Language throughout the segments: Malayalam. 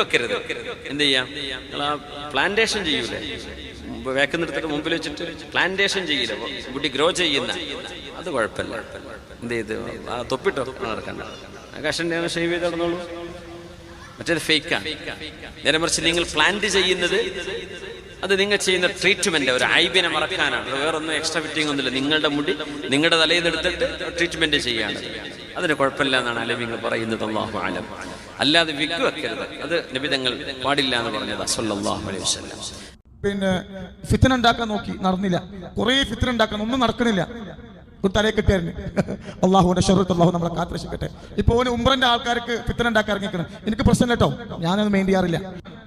വെക്കരുത്. എന്ത് ചെയ്യാം? നിങ്ങൾ ആ പ്ലാന്റേഷൻ ചെയ്യൂലേ വേക്കുന്നിടത്തിട്ട് മുമ്പിൽ വെച്ചിട്ട് പ്ലാന്റേഷൻ ചെയ്യില്ല. കുട്ടി ഗ്രോ ചെയ്യുന്ന. അത് കുഴപ്പമില്ല. എന്ത് ചെയ്ത്? ആ തൊപ്പിട്ടോ? നടക്കണ്ട കഷന്റെ ഷേവ് ചെയ്ത് നടന്നോളൂ. മറ്റേത് ഫേക്കാണ് നേരെ മറിച്ച് നിങ്ങൾ പ്ലാന്റ് ചെയ്യുന്നത് അത് നിങ്ങൾ ചെയ്യുന്ന ട്രീറ്റ്മെന്റ് ഒരു ഐബിനെ മറക്കാനാണ്. വേറൊന്നും എക്സ്ട്രാ ഫിറ്റിംഗ് ഒന്നുമില്ല. നിങ്ങളുടെ മുടി നിങ്ങളുടെ തലയിൽ നിന്ന് എടുത്തിട്ട് ട്രീറ്റ്മെന്റ് ചെയ്യാണ് അതിന് കുഴപ്പമില്ല എന്നാണ് അലമിങ്ങൾ പറയുന്നത്. അള്ളാഹു ആലം അല്ലാതെ വിഗ് വെക്കരുത്. അത് നിബിതങ്ങൾ പാടില്ല എന്ന് പറഞ്ഞത് അലൈഹി വസല്ലം. പിന്നെ ഫിത്തന ഉണ്ടാക്കാൻ നോക്കി നടന്നില്ല. കുറേ ഫിത്തന ഉണ്ടാക്കാൻ ഒന്നും നടക്കണില്ല. ഒരു തലയെ കിട്ടിയായിരുന്നു. അള്ളാഹുവിന്റെ ഷെറത്ത് അള്ളാഹു നമ്മളെ കാത്തുരക്ഷിക്കട്ടെ. ഇപ്പൊ ഓന് ഉമ്രന്റെ ആൾക്കാർക്ക് ഫിത്തന ഉണ്ടാക്കാൻ ഇറങ്ങിക്കണം. എനിക്ക് പ്രശ്നം കേട്ടോ. ഞാനത് മെയിൻ ചെയ്യാറില്ല.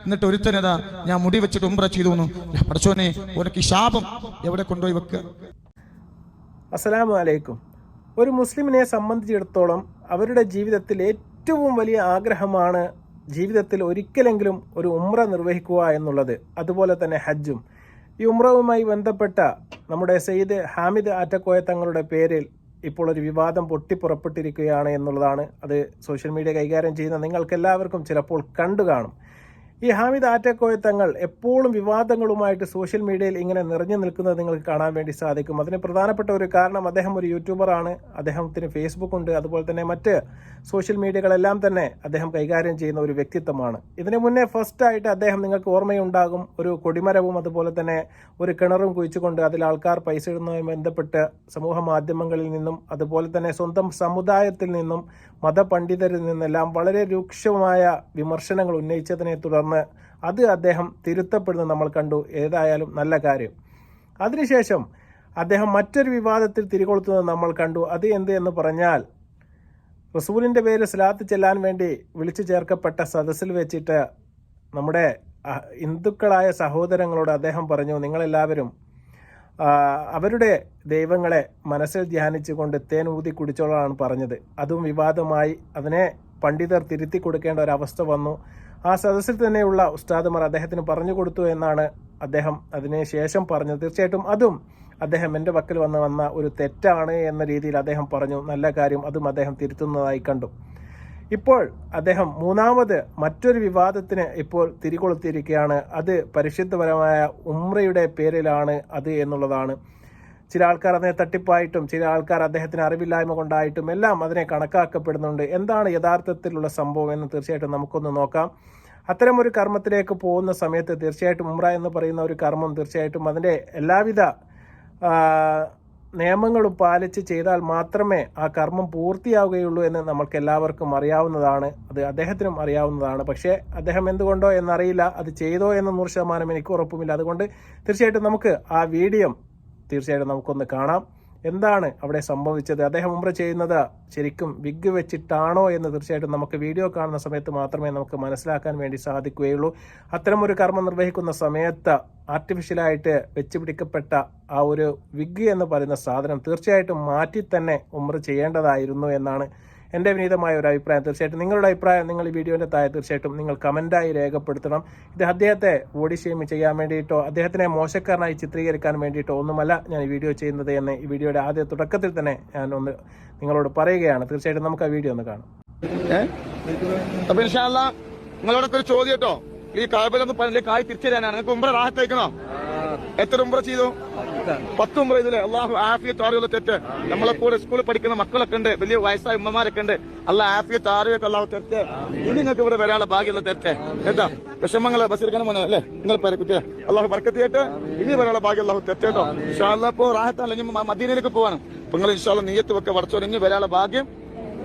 എന്നിട്ട് ഒരുത്തനതാ ഞാൻ മുടി വെച്ചിട്ട് ഉമ്ര ചെയ്തു വന്നു പഠിച്ചോനെ ഓനക്ക് ശാപം എവിടെ കൊണ്ടുപോയി വെക്കുക അസ്സലാമു അലൈക്കും. ഒരു മുസ്ലിമിനെ സംബന്ധിച്ചിടത്തോളം അവരുടെ ജീവിതത്തിൽ ഏറ്റവും വലിയ ആഗ്രഹമാണ് ജീവിതത്തിൽ ഒരിക്കലെങ്കിലും ഒരു ഉമ്ര നിർവഹിക്കുക എന്നുള്ളത്. അതുപോലെ തന്നെ ഹജ്ജും. ഈ ഉമ്രവുമായി ബന്ധപ്പെട്ട നമ്മുടെ സെയ്ദ് ഹാമിദ് ആറ്റക്കോയ തങ്ങളുടെ പേരിൽ ഇപ്പോൾ ഒരു വിവാദം പൊട്ടിപ്പുറപ്പെട്ടിരിക്കുകയാണ് എന്നുള്ളതാണ് അത് സോഷ്യൽ മീഡിയ കൈകാര്യം ചെയ്യുന്ന നിങ്ങൾക്കെല്ലാവർക്കും ചിലപ്പോൾ കണ്ടു കാണും ഈ ഹാമിദ് ആറ്റക്കോയ തങ്ങൾ എപ്പോഴും വിവാദങ്ങളുമായിട്ട് സോഷ്യൽ മീഡിയയിൽ ഇങ്ങനെ നിറഞ്ഞു നിൽക്കുന്നത് നിങ്ങൾക്ക് കാണാൻ വേണ്ടി സാധിക്കും. അതിന് പ്രധാനപ്പെട്ട ഒരു കാരണം അദ്ദേഹം ഒരു യൂട്യൂബറാണ് അദ്ദേഹത്തിന് ഫേസ്ബുക്ക് ഉണ്ട്. അതുപോലെ തന്നെ മറ്റ് സോഷ്യൽ മീഡിയകളെല്ലാം തന്നെ അദ്ദേഹം കൈകാര്യം ചെയ്യുന്ന ഒരു വ്യക്തിത്വമാണ്. ഇതിനു മുന്നേ ഫസ്റ്റ് ആയിട്ട് അദ്ദേഹം നിങ്ങൾക്ക് ഓർമ്മയുണ്ടാകും. ഒരു കൊടിമരവും അതുപോലെ തന്നെ ഒരു കിണറും കുഴിച്ചുകൊണ്ട് അതിൽ ആൾക്കാർ പൈസ ഇടുന്നതുമായി ബന്ധപ്പെട്ട് സമൂഹ മാധ്യമങ്ങളിൽ നിന്നും അതുപോലെ തന്നെ സ്വന്തം സമുദായത്തിൽ നിന്നും മതപണ്ഡിതരിൽ നിന്നെല്ലാം വളരെ രൂക്ഷമായ വിമർശനങ്ങൾ ഉന്നയിച്ചതിനെ തുടർന്ന് അത് അദ്ദേഹം തിരുത്തപ്പെടുന്നത് നമ്മൾ കണ്ടു. ഏതായാലും നല്ല കാര്യം. അതിനുശേഷം അദ്ദേഹം മറ്റൊരു വിവാദത്തിൽ തിരികൊളുത്തുന്നത് നമ്മൾ കണ്ടു. അത് എന്ത് എന്ന് പറഞ്ഞാൽ റസൂലിന്റെ പേര് സ്ലാത്ത് ചെല്ലാൻ വേണ്ടി വിളിച്ചു ചേർക്കപ്പെട്ട സദസ്സിൽ വെച്ചിട്ട് നമ്മുടെ ഹിന്ദുക്കളായ സഹോദരങ്ങളോട് അദ്ദേഹം പറഞ്ഞു നിങ്ങളെല്ലാവരും അവരുടെ ദൈവങ്ങളെ മനസ്സിൽ ധ്യാനിച്ചുകൊണ്ട് തേൻ ഊതി കുടിച്ചോളാണ് പറഞ്ഞത്. അതും വിവാദമായി അതിനെ പണ്ഡിതർ തിരുത്തി കൊടുക്കേണ്ട ഒരവസ്ഥ വന്നു. ആ സദസ്സിൽ തന്നെയുള്ള ഉസ്താദുമാർ അദ്ദേഹത്തിന് പറഞ്ഞു കൊടുത്തു എന്നാണ് അദ്ദേഹം അതിന് ശേഷം പറഞ്ഞത്. തീർച്ചയായിട്ടും അതും അദ്ദേഹം എന്റെ പക്കൽ വന്ന് വന്ന ഒരു തെറ്റാണ് എന്ന രീതിയിൽ അദ്ദേഹം പറഞ്ഞു. നല്ല കാര്യം അതും അദ്ദേഹം തിരുത്തുന്നതായി കണ്ടു. ഇപ്പോൾ അദ്ദേഹം മൂന്നാമത് മറ്റൊരു വിവാദത്തിന് ഇപ്പോൾ തിരികൊളുത്തിയിരിക്കുകയാണ്. അത് പരിശുദ്ധപരമായ ഉമ്രയുടെ പേരിലാണ് അത് എന്നുള്ളതാണ്. ചില ആൾക്കാർ അതിനെ തട്ടിപ്പായിട്ടും ചില ആൾക്കാർ അദ്ദേഹത്തിന് അറിവില്ലായ്മ കൊണ്ടായിട്ടും എല്ലാം അതിനെ കണക്കാക്കപ്പെടുന്നുണ്ട്. എന്താണ് യഥാർത്ഥത്തിലുള്ള സംഭവം എന്ന് തീർച്ചയായിട്ടും നമുക്കൊന്ന് നോക്കാം. അത്തരം ഒരു കർമ്മത്തിലേക്ക് പോകുന്ന സമയത്ത് തീർച്ചയായിട്ടും ഉമ്ര എന്ന് പറയുന്ന ഒരു കർമ്മം തീർച്ചയായിട്ടും അതിന്റെ എല്ലാവിധ നിയമങ്ങളും പാലിച്ച് ചെയ്താൽ മാത്രമേ ആ കർമ്മം പൂർത്തിയാവുകയുള്ളൂ എന്ന് നമ്മൾക്ക് എല്ലാവർക്കും അറിയാവുന്നതാണ്. അത് അദ്ദേഹത്തിനും അറിയാവുന്നതാണ്. പക്ഷേ അദ്ദേഹം എന്തുകൊണ്ടോ എന്നറിയില്ല. അത് ചെയ്തോ എന്ന നൂറ് ശതമാനം എനിക്ക് ഉറപ്പുമില്ല. അതുകൊണ്ട് തീർച്ചയായിട്ടും നമുക്ക് ആ വീഡിയോ തീർച്ചയായിട്ടും നമുക്കൊന്ന് കാണാം. എന്താണ് അവിടെ സംഭവിച്ചത്? അദ്ദേഹം ഉമ്ര ചെയ്യുന്നത് ശരിക്കും വിഗ് വെച്ചിട്ടാണോ എന്ന് തീർച്ചയായിട്ടും നമുക്ക് വീഡിയോ കാണുന്ന സമയത്ത് മാത്രമേ നമുക്ക് മനസ്സിലാക്കാൻ വേണ്ടി സാധിക്കുകയുള്ളൂ. അത്തരം ഒരു കർമ്മം നിർവഹിക്കുന്ന സമയത്ത് ആർട്ടിഫിഷ്യലായിട്ട് വെച്ച് പിടിക്കപ്പെട്ട ആ ഒരു വിഗ് എന്ന് പറയുന്ന സാധനം തീർച്ചയായിട്ടും മാറ്റി തന്നെ ഉമ്ര ചെയ്യേണ്ടതായിരുന്നു എന്നാണ് എന്റെ വിനീതമായ ഒരു അഭിപ്രായം. തീർച്ചയായിട്ടും നിങ്ങളുടെ അഭിപ്രായം നിങ്ങൾ ഈ വീഡിയോന്റെ താഴെ തീർച്ചയായിട്ടും നിങ്ങൾ കമന്റായി രേഖപ്പെടുത്തണം. ഇത് അദ്ദേഹത്തെ ബോഡി ഷെയിം ചെയ്യാൻ വേണ്ടിയിട്ടോ അദ്ദേഹത്തിനെ മോശക്കാരനായി ചിത്രീകരിക്കാൻ വേണ്ടിയിട്ടോ ഒന്നുമല്ല ഞാൻ ഈ വീഡിയോ ചെയ്യുന്നത് എന്ന് ഈ വീഡിയോയുടെ ആദ്യ തുടക്കത്തിൽ തന്നെ ഞാൻ ഒന്ന് നിങ്ങളോട് പറയുകയാണ്. തീർച്ചയായിട്ടും നമുക്ക് ആ വീഡിയോ ഒന്ന് കാണാം. നിങ്ങളോടൊക്കെ ഒരു ചോദ്യം കേട്ടോ. ഈ പറഞ്ഞ കായ് തിരിച്ചു തരാനാണ്. നിങ്ങൾക്ക് മുമ്പ് റാഹത്തേക്കണോ എത്ര ഉംറ ചെയ്തു? പത്ത് ഉംറ ചെയ്തില്ലേ? അള്ളാഹു ആഫിയത്ത് താറിയുള്ള തെറ്റ്. നമ്മളെ കൂടെ സ്കൂളിൽ പഠിക്കുന്ന മക്കളൊക്കെ ഉണ്ട്. വലിയ വയസ്സായ ഉമ്മമാരൊക്കെ ഉണ്ട്. അള്ളാഹ് ആഫിയത്ത് ആറുകൾക്ക് അള്ളാഹു തെറ്റ് ഇനി നിങ്ങൾക്ക് ഇവിടെ വരാനുള്ള ഭാഗ്യമുള്ള തെറ്റ്. എന്താ വിഷമങ്ങളെ ബസ്സിരിക്കണം മോനെ അല്ലേ? നിങ്ങൾ പരക്കുത്തി അള്ളാഹു ബർക്കത്ത് ചെയ്യട്ടെ. ഇനി വരാനുള്ള ഭാഗ്യം അള്ളാഹു തെറ്റ് കേട്ടോ. ഇപ്പോ റാഹത്തല്ല മദീനയിലേക്ക് പോവാണ്. നിങ്ങൾ ഇൻഷാല്ല നീയത്ത് വെക്കെ വടച്ചോൻ ഇനി വരാനുള്ള ഭാഗ്യം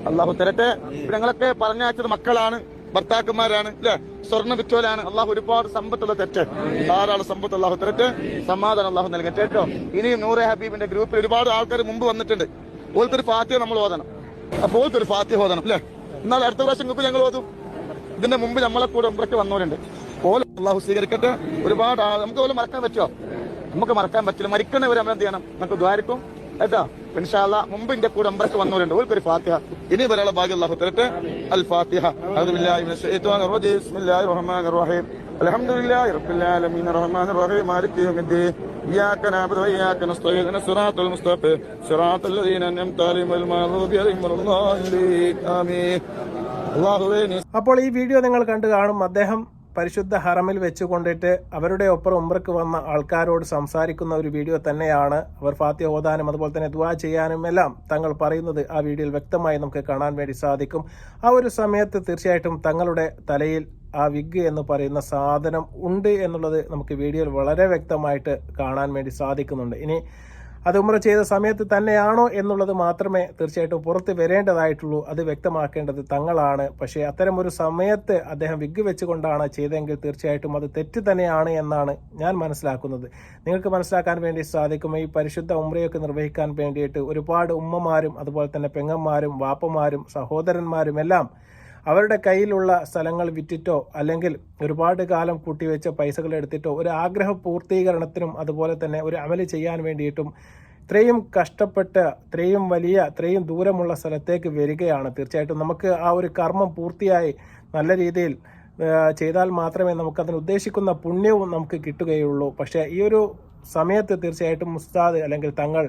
അള്ളാഹു തരട്ടെ. ഞങ്ങളൊക്കെ പറഞ്ഞയച്ചത് മക്കളാണ്. ഭർത്താക്കന്മാരാണ് അല്ലെ സ്വർണ വിറ്റോലാണ് അള്ളാഹു ഒരുപാട് സമ്പത്തുള്ള തെറ്റ്. ധാരാളം സമ്പത്ത് അള്ളാഹു തെറ്റ് സമാധാനം അള്ളാഹു നൽകട്ടെ കേട്ടോ. ഇനിയും നൂറെ ഹബീബിന്റെ ഗ്രൂപ്പിൽ ഒരുപാട് ആൾക്കാർ മുമ്പ് വന്നിട്ടുണ്ട്. ഓൽക്കൊരു ഫാത്തിയ നമ്മൾ ഓതണം. അപ്പോൾ ഒരു ഫാത്തിയ ഓതണം അല്ലെ എന്നാൽ അടുത്ത പ്രാവശ്യം ഗ്രൂപ്പിൽ ഞങ്ങൾ ഓതും. ഇതിന്റെ മുമ്പ് നമ്മളെ കൂടെ ഉമ്രയ്ക്ക് വന്നവരുണ്ട്. ഓല അള്ളാഹു സ്വീകരിക്കട്ടെ. ഒരുപാട് നമുക്ക് ഓല മറക്കാൻ പറ്റുമോ? നമുക്ക് മറക്കാൻ പറ്റില്ല. മരിക്കണവരെ നമ്മൾ എന്ത് ചെയ്യണം? നമുക്ക് ദ്വാരിക്കും. കേട്ടോ? ഇൻഷാല്ല മുമ്പ് എന്റെ കൂടെ അമ്പരക്ക് വന്നവരുണ്ട് ഒരു ഫാത്തിഹ ഇനി വരാനുള്ള ഭാഗ്യം അല്ലാഹു തരട്ടെ അൽ ഫാത്തിഹ അഊദു ബില്ലാഹി മിനശ് ശൈത്വാനിർ റജീം ബിസ്മില്ലാഹിർ റഹ്മാനിർ റഹീം അൽഹംദുലില്ലാഹി റബ്ബിൽ ആലമീൻ റഹ്മാനിർ റഹീം മാലികി യൗമിദ്ദീൻ إياك نعبد وإياك نستعين اهدنا الصراط المستقيم صراط الذين أنعمت عليهم غير المغضوب عليهم ولا الضالين آمين അള്ളാഹുവേ നീ അപ്പോൾ ഈ വീഡിയോ നിങ്ങൾ കണ്ടു കാണും അദ്ദേഹം പരിശുദ്ധ ഹറമിൽ വെച്ചുകൊണ്ടിട്ട് അവരുടെ ഒപ്പം ഉമ്രക്ക് വന്ന ആൾക്കാരോട് സംസാരിക്കുന്ന ഒരു വീഡിയോ തന്നെയാണ് അവർ ഫാത്തി ഓതാനും അതുപോലെ തന്നെ ദുവാ ചെയ്യാനും എല്ലാം തങ്ങൾ പറയുന്നത് ആ വീഡിയോയിൽ വ്യക്തമായി നമുക്ക് കാണാൻ വേണ്ടി സാധിക്കും. ആ ഒരു സമയത്ത് തീർച്ചയായിട്ടും തങ്ങളുടെ തലയിൽ ആ വിഗ് എന്ന് പറയുന്ന സാധനം ഉണ്ട് എന്നുള്ളത് നമുക്ക് വീഡിയോയിൽ വളരെ വ്യക്തമായിട്ട് കാണാൻ വേണ്ടി സാധിക്കുന്നുണ്ട്. ഇനി അത് ഉമ്ര ചെയ്ത സമയത്ത് തന്നെയാണോ എന്നുള്ളത് മാത്രമേ തീർച്ചയായിട്ടും പുറത്ത് വരേണ്ടതായിട്ടുള്ളൂ. അത് വ്യക്തമാക്കേണ്ടത് തങ്ങളാണ്. പക്ഷേ അത്തരമൊരു സമയത്ത് അദ്ദേഹം വിഗ് വെച്ചുകൊണ്ടാണ് ചെയ്തതെങ്കിൽ തീർച്ചയായിട്ടും അത് തെറ്റ് തന്നെയാണ് എന്നാണ് ഞാൻ മനസ്സിലാക്കുന്നത്. നിങ്ങൾക്ക് മനസ്സിലാക്കാൻ വേണ്ടി സാധിക്കും. ഈ പരിശുദ്ധ ഉമ്രയൊക്കെ നിർവഹിക്കാൻ വേണ്ടിയിട്ട് ഒരുപാട് ഉമ്മമാരും അതുപോലെ തന്നെ പെങ്ങന്മാരും വാപ്പമാരും സഹോദരന്മാരും എല്ലാം അവരുടെ കയ്യിലുള്ള സ്ഥലങ്ങൾ വിറ്റിട്ടോ അല്ലെങ്കിൽ ഒരുപാട് കാലം കൂട്ടിവെച്ച പൈസകൾ എടുത്തിട്ടോ ഒരു ആഗ്രഹ പൂർത്തീകരണത്തിനും അതുപോലെ തന്നെ ഒരു അമൽ ചെയ്യാൻ വേണ്ടിയിട്ടും ഇത്രയും കഷ്ടപ്പെട്ട് ഇത്രയും വലിയ ഇത്രയും ദൂരമുള്ള സ്ഥലത്തേക്ക് വരികയാണ്. തീർച്ചയായിട്ടും നമുക്ക് ആ ഒരു കർമ്മം പൂർത്തിയായി നല്ല രീതിയിൽ ചെയ്താൽ മാത്രമേ നമുക്ക് അതിന് ഉദ്ദേശിക്കുന്ന പുണ്യവും നമുക്ക് കിട്ടുകയുള്ളൂ. പക്ഷേ ഈ ഒരു സമയത്ത് തീർച്ചയായിട്ടും മുസ്താദ് അല്ലെങ്കിൽ തങ്ങൾ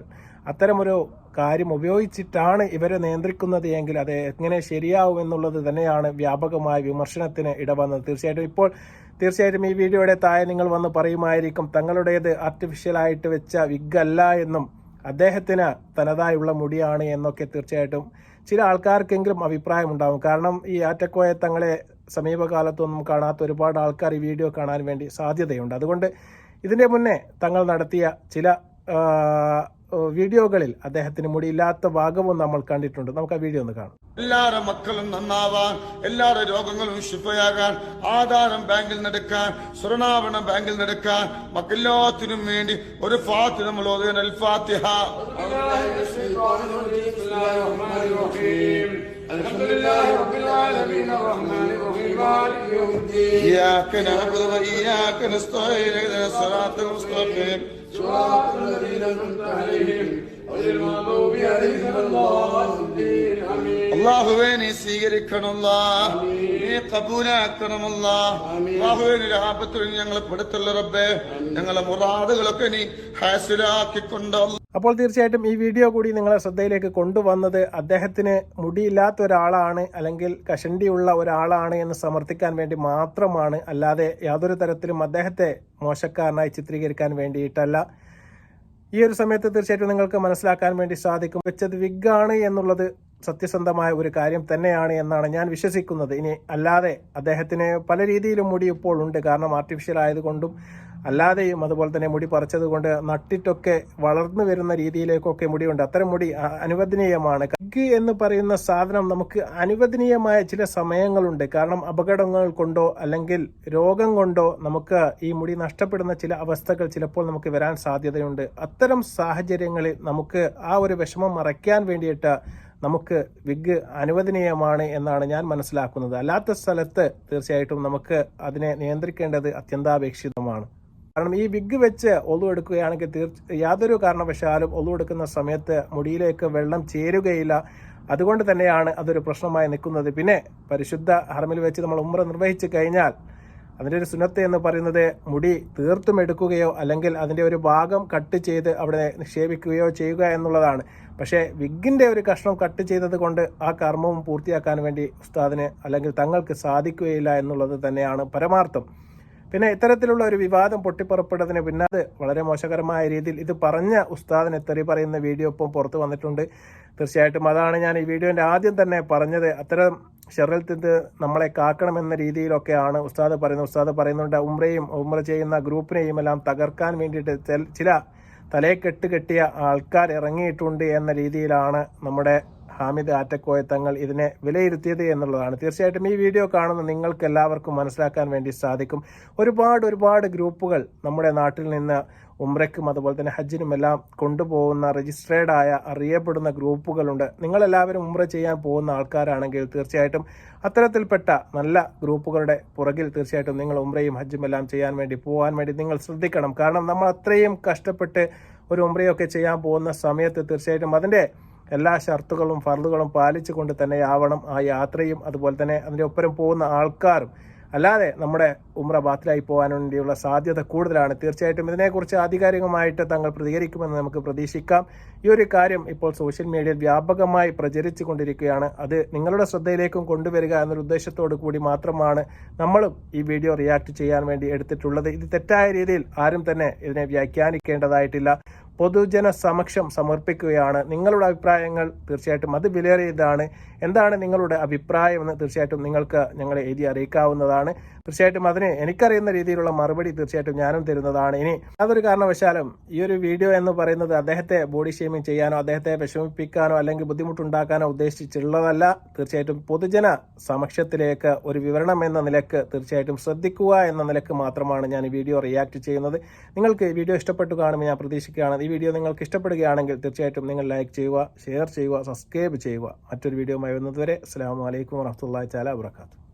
അത്തരമൊരു കാര്യം ഉപയോഗിച്ചിട്ടാണ് ഇവരെ നിയന്ത്രിക്കുന്നത് എങ്കിൽ അത് എങ്ങനെ ശരിയാവും എന്നുള്ളത് തന്നെയാണ് വ്യാപകമായ വിമർശനത്തിന് ഇടവന്നത്. തീർച്ചയായിട്ടും ഇപ്പോൾ തീർച്ചയായിട്ടും ഈ വീഡിയോയുടെ താഴെ നിങ്ങൾ വന്ന് പറയുമായിരിക്കും തങ്ങളുടേത് ആർട്ടിഫിഷ്യലായിട്ട് വെച്ച വിഗ് അല്ല എന്നും അദ്ദേഹത്തിന് തനതായുള്ള മുടിയാണ് എന്നൊക്കെ തീർച്ചയായിട്ടും ചില ആൾക്കാർക്കെങ്കിലും അഭിപ്രായം ഉണ്ടാകും കാരണം ഈ ആറ്റക്കോയ തങ്ങളെ സമീപകാലത്തൊന്നും കാണാത്ത ഒരുപാട് ആൾക്കാർ ഈ വീഡിയോ കാണാൻ വേണ്ടി സാധ്യതയുണ്ട്. അതുകൊണ്ട് ഇതിന്റെ മുന്നേ തങ്ങൾ നടത്തിയ ചില വീഡിയോകളിൽ അദ്ദേഹത്തിന് മുടിയില്ലാത്ത ഭാഗവും നമ്മൾ കണ്ടിട്ടുണ്ട്. നമുക്ക് ആ വീഡിയോ ഒന്ന് കാണാം. എല്ലാരുടെ മക്കളും നന്നാവാൻ എല്ലാവരുടെ രോഗങ്ങളും ശുഭയാകാൻ ആധാരം ബാങ്കിൽ നടക്കാൻ സ്വർണാഭരണം ബാങ്കിൽ നടക്കാൻ മക്കെല്ലാത്തിനും വേണ്ടി ഒരു ഫാത്തി നമ്മൾ ഓതുകയാണ്. അൽ ഫാത്തിഹ. إياك نعبد وإياك نستعين اهدنا الصراط المستقيم അള്ളാഹുവേ നീ സ്വീകരിക്കണമല്ല നീ കബൂലാക്കണമല്ല അള്ളാഹുവേ നീ ലാഭത്തിൽ ഞങ്ങളെ പെടുത്തുള്ള റബ്ബേ ഞങ്ങളെ മുറാദുകളൊക്കെ നീ ഹാസിലാക്കിക്കൊണ്ട് അപ്പോൾ തീർച്ചയായിട്ടും ഈ വീഡിയോ കൂടി നിങ്ങളെ ശ്രദ്ധയിലേക്ക് കൊണ്ടുവന്നത് അദ്ദേഹത്തിന് മുടിയില്ലാത്ത ഒരാളാണ് അല്ലെങ്കിൽ കഷണ്ടിയുള്ള ഒരാളാണ് എന്ന് സമർത്ഥിക്കാൻ വേണ്ടി മാത്രമാണ്. അല്ലാതെ യാതൊരു തരത്തിലും അദ്ദേഹത്തെ മോശക്കാരനായി ചിത്രീകരിക്കാൻ വേണ്ടിയിട്ടല്ല. ഈ ഒരു സമയത്ത് തീർച്ചയായിട്ടും നിങ്ങൾക്ക് മനസ്സിലാക്കാൻ വേണ്ടി സാധിക്കും. വെച്ചത് വിഗാണ് എന്നുള്ളത് സത്യസന്ധമായ ഒരു കാര്യം തന്നെയാണ് എന്നാണ് ഞാൻ വിശ്വസിക്കുന്നത്. ഇനി അല്ലാതെ അദ്ദേഹത്തിന് പല രീതിയിലും മുടി ഇപ്പോൾ ഉണ്ട്. കാരണം ആർട്ടിഫിഷ്യൽ ആയതുകൊണ്ടും അല്ലാതെയും അതുപോലെ തന്നെ മുടി പറിച്ചത് കൊണ്ട് നട്ടിട്ടൊക്കെ വളർന്നു വരുന്ന രീതിയിലേക്കൊക്കെ മുടിയുണ്ട്. അത്തരം മുടി അനുവദനീയമാണ്. കഗ് എന്ന് പറയുന്ന സാധനം നമുക്ക് അനുവദനീയമായ ചില സമയങ്ങളുണ്ട്. കാരണം അപകടങ്ങൾ കൊണ്ടോ അല്ലെങ്കിൽ രോഗം കൊണ്ടോ നമുക്ക് ഈ മുടി നഷ്ടപ്പെടുന്ന ചില അവസ്ഥകൾ ചിലപ്പോൾ നമുക്ക് വരാൻ സാധ്യതയുണ്ട്. അത്തരം സാഹചര്യങ്ങളിൽ നമുക്ക് ആ ഒരു വിഷമം മറയ്ക്കാൻ വേണ്ടിയിട്ട് നമുക്ക് വിഗ് അനുവദനീയമാണ് എന്നാണ് ഞാൻ മനസ്സിലാക്കുന്നത്. അല്ലാത്ത സ്ഥലത്ത് തീർച്ചയായിട്ടും നമുക്ക് അതിനെ നിയന്ത്രിക്കേണ്ടത് അത്യന്താപേക്ഷിതമാണ്. കാരണം ഈ വിഗ് വെച്ച് ഒളു എടുക്കുകയാണെങ്കിൽ തീർച്ച യാതൊരു കാരണവശാലും ഒളു എടുക്കുന്ന സമയത്ത് മുടിയിലേക്ക് വെള്ളം ചേരുകയില്ല. അതുകൊണ്ട് തന്നെയാണ് അതൊരു പ്രശ്നമായി നിൽക്കുന്നത്. പിന്നെ പരിശുദ്ധ ഹർമിൽ വെച്ച് നമ്മൾ ഉമ്ര നിർവഹിച്ചു കഴിഞ്ഞാൽ അതിന്റെ ഒരു സുനത്ത് എന്ന് പറയുന്നത് മുടി തീർത്തും എടുക്കുകയോ അല്ലെങ്കിൽ അതിന്റെ ഒരു ഭാഗം കട്ട് ചെയ്ത് അവിടെ നിക്ഷേപിക്കുകയോ ചെയ്യുക എന്നുള്ളതാണ്. പക്ഷേ വിഗിന്റെ ഒരു കഷ്ണം കട്ട് ചെയ്തത് കൊണ്ട് ആ കർമ്മവും പൂർത്തിയാക്കാൻ വേണ്ടി ഉസ്താദിന് അല്ലെങ്കിൽ തങ്ങൾക്ക് സാധിക്കുകയില്ല എന്നുള്ളത് തന്നെയാണ് പരമാർത്ഥം. പിന്നെ ഇത്തരത്തിലുള്ള ഒരു വിവാദം പൊട്ടിപ്പുറപ്പെട്ടതിന് പിന്നെ അത് വളരെ മോശകരമായ രീതിയിൽ ഇത് പറഞ്ഞ ഉസ്താദിന് തെറി പറയുന്ന വീഡിയോ ഇപ്പം പുറത്ത് വന്നിട്ടുണ്ട്. തീർച്ചയായിട്ടും അതാണ് ഞാൻ ഈ വീഡിയോന്റെ ആദ്യം തന്നെ പറഞ്ഞത്. അത്തരം ഷെറിൽ തിന്ത് നമ്മളെ കാക്കണമെന്ന രീതിയിലൊക്കെയാണ് ഉസ്താദ് പറയുന്നത്. ഉസ്താദ് പറയുന്നുണ്ട് ഉമ്രയും ഉമ്ര ചെയ്യുന്ന ഗ്രൂപ്പിനെയും എല്ലാം തകർക്കാൻ വേണ്ടിയിട്ട് ചില തലയെ കെട്ട് കെട്ടിയ ആൾക്കാർ ഇറങ്ങിയിട്ടുണ്ട് എന്ന രീതിയിലാണ് നമ്മുടെ ഹാമിദ് ആറ്റക്കോയ തങ്ങൾ ഇതിനെ വിലയിരുത്തിയത് എന്നുള്ളതാണ്. തീർച്ചയായിട്ടും ഈ വീഡിയോ കാണുന്ന നിങ്ങൾക്ക് എല്ലാവർക്കും മനസ്സിലാക്കാൻ വേണ്ടി സാധിക്കും. ഒരുപാട് ഒരുപാട് ഗ്രൂപ്പുകൾ നമ്മുടെ നാട്ടിൽ നിന്ന് ഉംറയ്ക്കും അതുപോലെ തന്നെ ഹജ്ജിനും എല്ലാം കൊണ്ടുപോകുന്ന രജിസ്ട്രേഡ് ആയ അറിയപ്പെടുന്ന ഗ്രൂപ്പുകളുണ്ട്. നിങ്ങളെല്ലാവരും ഉംറ ചെയ്യാൻ പോകുന്ന ആൾക്കാരാണെങ്കിൽ തീർച്ചയായിട്ടും അത്തരത്തിൽപ്പെട്ട നല്ല ഗ്രൂപ്പുകളുടെ പുറകിൽ തീർച്ചയായിട്ടും നിങ്ങൾ ഉംറയും ഹജ്ജും എല്ലാം ചെയ്യാൻ വേണ്ടി പോകാൻ വേണ്ടി നിങ്ങൾ ശ്രദ്ധിക്കണം. കാരണം നമ്മൾ അത്രയും കഷ്ടപ്പെട്ട് ഒരു ഉംറയൊക്കെ ചെയ്യാൻ പോകുന്ന സമയത്ത് തീർച്ചയായിട്ടും അതിന്റെ എല്ലാ ഷർത്തുകളും ഫർദുകളും പാലിച്ചുകൊണ്ട് തന്നെ ആവണം ആ യാത്രയും അതുപോലെ തന്നെ അതിന്റെ ഒപ്പരം പോകുന്ന ആൾക്കാരും. അല്ലാതെ നമ്മുടെ ഉമ്ര ബാത്തിലായി പോകാൻ വേണ്ടിയുള്ള സാധ്യത കൂടുതലാണ്. തീർച്ചയായിട്ടും ഇതിനെക്കുറിച്ച് ആധികാരികമായിട്ട് തങ്ങൾ പ്രതികരിക്കുമെന്ന് നമുക്ക് പ്രതീക്ഷിക്കാം. ഈ ഒരു കാര്യം ഇപ്പോൾ സോഷ്യൽ മീഡിയയിൽ വ്യാപകമായി പ്രചരിച്ചു കൊണ്ടിരിക്കുകയാണ്. അത് നിങ്ങളുടെ ശ്രദ്ധയിലേക്കും കൊണ്ടുവരിക എന്നൊരു ഉദ്ദേശത്തോടു കൂടി മാത്രമാണ് നമ്മളും ഈ വീഡിയോ റിയാക്ട് ചെയ്യാൻ വേണ്ടി എടുത്തിട്ടുള്ളത്. ഇത് തെറ്റായ രീതിയിൽ ആരും തന്നെ ഇതിനെ വ്യാഖ്യാനിക്കേണ്ടതായിട്ടില്ല. പൊതുജന സമക്ഷം സമർപ്പിക്കുകയാണ്. നിങ്ങളുടെ അഭിപ്രായങ്ങൾ തീർച്ചയായിട്ടും അത് വിലയേറിയതാണ്. എന്താണ് നിങ്ങളുടെ അഭിപ്രായം എന്ന് തീർച്ചയായിട്ടും നിങ്ങൾക്ക് ഞങ്ങളെ എഴുതി അറിയിക്കാവുന്നതാണ്. തീർച്ചയായിട്ടും അതിന് എനിക്കറിയുന്ന രീതിയിലുള്ള മറുപടി തീർച്ചയായിട്ടും ഞാനും തരുന്നതാണ്. ഇനി അതൊരു കാരണവശാലും ഈ ഒരു വീഡിയോ എന്ന് പറയുന്നത് അദ്ദേഹത്തെ ബോഡി ഷേമിംഗ് ചെയ്യാനോ അദ്ദേഹത്തെ വിഷമിപ്പിക്കാനോ അല്ലെങ്കിൽ ബുദ്ധിമുട്ടുണ്ടാക്കാനോ ഉദ്ദേശിച്ചിട്ടുള്ളതല്ല. തീർച്ചയായിട്ടും പൊതുജന സമക്ഷത്തിലേക്ക് ഒരു വിവരണം എന്ന നിലയ്ക്ക് തീർച്ചയായിട്ടും ശ്രദ്ധിക്കുക എന്ന നിലയ്ക്ക് മാത്രമാണ് ഞാൻ ഈ വീഡിയോ റിയാക്ട് ചെയ്യുന്നത്. നിങ്ങൾക്ക് ഈ വീഡിയോ ഇഷ്ടപ്പെട്ടു കാണുമ്പോൾ ഞാൻ പ്രതീക്ഷിക്കുകയാണ്. ഈ വീഡിയോ നിങ്ങൾക്ക് ഇഷ്ടപ്പെടുകയാണെങ്കിൽ തീർച്ചയായിട്ടും നിങ്ങൾ ലൈക്ക് ചെയ്യുക ഷെയർ ചെയ്യുക സബ്സ്ക്രൈബ് ചെയ്യുക. മറ്റൊരു വീഡിയോയുമായി വരുന്നതുവരെ അസ്സാം വലൈക്കും വാഹമത്തല്ലാ ചാല വാത്തു